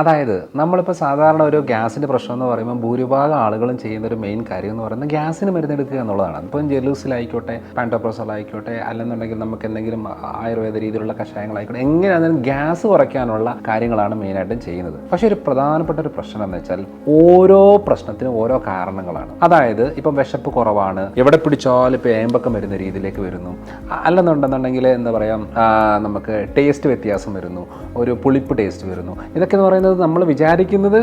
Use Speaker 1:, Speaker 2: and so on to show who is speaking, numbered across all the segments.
Speaker 1: അതായത് നമ്മളിപ്പോൾ സാധാരണ ഒരു ഗ്യാസിന്റെ പ്രശ്നം എന്ന് പറയുമ്പോൾ ഭൂരിഭാഗം ആളുകളും ചെയ്യുന്ന ഒരു മെയിൻ കാര്യം എന്ന് പറയുന്നത് ഗ്യാസിന് മരുന്നെടുക്കുക എന്നുള്ളതാണ്. ഇപ്പം ജെലൂസിലായിക്കോട്ടെ പാന്റോപ്രോസലായിക്കോട്ടെ അല്ലെന്നുണ്ടെങ്കിൽ നമുക്ക് എന്തെങ്കിലും ആയുർവേദ രീതിയിലുള്ള കഷായങ്ങളായിക്കോട്ടെ എങ്ങനെയാണെങ്കിലും ഗ്യാസ് കുറയ്ക്കാനുള്ള കാര്യങ്ങളാണ് മെയിനായിട്ടും ചെയ്യുന്നത്. പക്ഷേ ഒരു പ്രധാനപ്പെട്ട ഒരു പ്രശ്നം എന്ന് വെച്ചാൽ ഓരോ പ്രശ്നത്തിനും ഓരോ കാരണങ്ങളാണ്. അതായത് ഇപ്പം വിശപ്പ് കുറവാണ് എവിടെ പിടിച്ചാലും ഇപ്പോൾ ഏമ്പക്കം വരുന്ന രീതിയിലേക്ക് വരുന്നു. അല്ലെന്നുണ്ടെന്നുണ്ടെങ്കിൽ എന്താ പറയുക നമുക്ക് ടേസ്റ്റ് വ്യത്യാസം വരുന്നു ഒരു പുളിപ്പ് ടേസ്റ്റ് വരുന്നു. ഇതൊക്കെ എന്ന് പറയുന്നത് നമ്മൾ വിചാരിക്കുന്നത്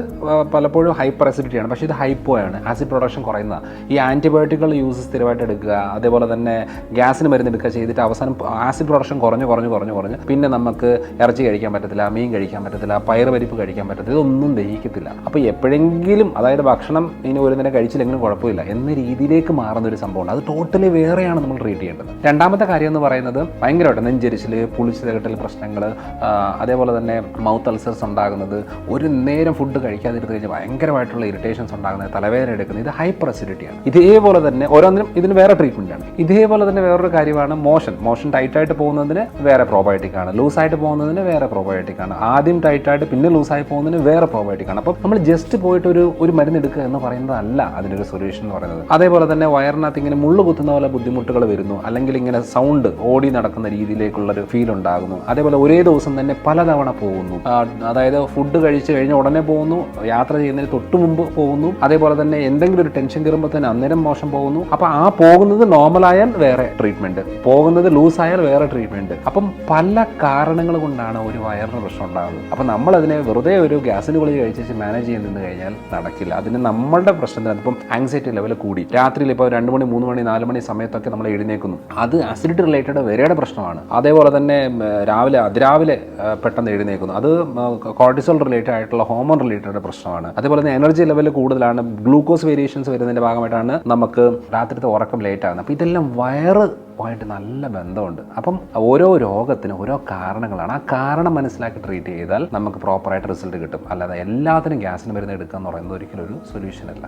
Speaker 1: പലപ്പോഴും ഹൈപ്പർ അസിഡിറ്റിയാണ് പക്ഷേ ഇത് ഹൈപ്പോ ആണ്. ആസിഡ് പ്രൊഡക്ഷൻ കുറയുന്നതാണ്. ഈ ആന്റിബയോട്ടിക്കുകൾ യൂസ് സ്ഥിരമായിട്ട് എടുക്കുക അതേപോലെ തന്നെ ഗ്യാസിന് മരുന്ന് എടുക്കുക ചെയ്തിട്ട് അവസാനം ആസിഡ് പ്രൊഡക്ഷൻ കുറഞ്ഞു കുറഞ്ഞു കുറഞ്ഞു കുറഞ്ഞു പിന്നെ നമുക്ക് ഇറച്ചി കഴിക്കാൻ പറ്റത്തില്ല മീൻ കഴിക്കാൻ പറ്റത്തില്ല പയറുപരിപ്പ് കഴിക്കാൻ പറ്റത്തില്ല ഇതൊന്നും ദഹിക്കത്തില്ല. അപ്പോൾ എപ്പോഴെങ്കിലും അതായത് ഭക്ഷണം ഇനി ഒരു നേരം കഴിച്ചില്ലെങ്കിലും കുഴപ്പമില്ല എന്ന രീതിയിലേക്ക് മാറുന്ന ഒരു സംഭവമാണ്. അത് ടോട്ടലി വേറെയാണ് നമ്മൾ ട്രീറ്റ് ചെയ്യേണ്ടത്. രണ്ടാമത്തെ കാര്യം എന്ന് പറയുന്നത് ഭയങ്കരമായിട്ട് നെഞ്ചരിച്ചിൽ പുളിച്ചു തകട്ടൽ പ്രശ്നങ്ങൾ അതേപോലെ തന്നെ മൗത്ത് അൾസേഴ്സ് ഉണ്ടാകുന്നത് ഒരു നേരം ഫുഡ് കഴിക്കാതിരുന്ന് കഴിഞ്ഞാൽ ഭയങ്കരമായിട്ടുള്ള ഇറിറ്റേഷൻസ് ഉണ്ടാകുന്നത് തലവേദന എടുക്കുന്നത് ഇത് ഹൈപ്പർ അസിഡിറ്റിയാണ് ഇതേപോലെ തന്നെ ഓരോന്നിനും ഇതിന് വേറെ ട്രീറ്റ്മെന്റ് ആണ്. ഇതേപോലെ തന്നെ വേറൊരു കാര്യമാണ് മോഷൻ. മോഷൻ ടൈറ്റായിട്ട് പോകുന്നതിന് വേറെ പ്രോബയോട്ടിക് ആണ്. ലൂസായിട്ട് പോകുന്നതിന് വേറെ പ്രോബയോട്ടിക് ആണ്. ആദ്യം ടൈറ്റായിട്ട് പിന്നെ ലൂസായി പോകുന്നതിന് വേറെ പ്രോബയോട്ടിക് ആണ്. അപ്പോൾ നമ്മൾ ജസ്റ്റ് പോയിട്ട് ഒരു ഒരു മരുന്ന് എടുക്കുക എന്ന് പറയുന്നതല്ല അതിനൊരു സൊല്യൂഷൻ എന്ന് പറയുന്നത്. അതേപോലെ തന്നെ വയറിനകത്ത് ഇങ്ങനെ മുള്ളു കുത്തുന്ന പോലെ ബുദ്ധിമുട്ടുകൾ വരുന്നു. അല്ലെങ്കിൽ ഇങ്ങനെ സൗണ്ട് ഓടി നടക്കുന്ന രീതിയിലേക്കുള്ള ഒരു ഫീൽ ഉണ്ടാകുന്നു. അതേപോലെ ഒരേ ദിവസം തന്നെ പലതവണ പോകുന്നു. അതായത് ഫുഡ് കഴിച്ച് കഴിഞ്ഞ ഉടനെ പോകുന്നു. യാത്ര ചെയ്യുന്നതിന് തൊട്ട് മുമ്പ് പോകുന്നു. അതേപോലെ തന്നെ എന്തെങ്കിലും ഒരു ടെൻഷൻ കയറുമ്പോൾ തന്നെ അന്നേരം മോശം പോകുന്നു. അപ്പോൾ ആ പോകുന്നത് ആയാൽ വേറെ ട്രീറ്റ്മെന്റ് പോകുന്നത് ലൂസ് ആയാൽ വേറെ ട്രീറ്റ്മെന്റ് അപ്പം പല കാരണങ്ങൾ കൊണ്ടാണ് ഒരു വയറിന് പ്രശ്നം ഉണ്ടാകുന്നത്. അപ്പം നമ്മൾ അതിനെ വെറുതെ ഒരു ഗ്യാസിന് ഗുളിക കഴിച്ച് മാനേജ് ചെയ്ത് നിന്ന് കഴിഞ്ഞാൽ നടക്കില്ല. അതിന് നമ്മളുടെ പ്രശ്നത്തിന് ഇപ്പം ആങ്സൈറ്റി ലെവൽ കൂടി. രാത്രിയിൽ ഇപ്പോൾ രണ്ട് മണി മൂന്ന് മണി നാല് മണി സമയത്തൊക്കെ നമ്മൾ എഴുന്നേക്കുന്നു അത് അസിഡിറ്റി റിലേറ്റഡ് വരെയുടെ പ്രശ്നമാണ്. അതേപോലെ തന്നെ രാവിലെ അതിരാവിലെ പെട്ടെന്ന് എഴുന്നേക്കുന്നു അത് കോർട്ടിസോൾ റിലേറ്റഡ് ആയിട്ടുള്ള ഹോമോൺ റിലേറ്റഡ് പ്രശ്നമാണ്. അതേപോലെ തന്നെ എനർജി ലെവൽ കൂടുതലാണ് ഗ്ലൂക്കോസ് വേരിയേഷൻസ് വരുന്നതിന്റെ ഭാഗമായിട്ടാണ് നമുക്ക് രാത്രിത്തെ ഉറക്കം ലേറ്റ് ആകുന്നത് അപ്പോൾ ഇതെല്ലാം വയറ് ആയിട്ട് നല്ല ബന്ധമുണ്ട്. അപ്പം ഓരോ രോഗത്തിനും ഓരോ കാരണങ്ങളാണ് ആ കാരണം മനസ്സിലാക്കി ട്രീറ്റ് ചെയ്താൽ നമുക്ക് പ്രോപ്പറായിട്ട് റിസൾട്ട് കിട്ടും. അല്ലാതെ എല്ലാത്തിനും ഗ്യാസിന് മരുന്ന് എടുക്കുക എന്ന് പറയുന്നത് ഒരിക്കലും ഒരു സൊല്യൂഷൻ അല്ല.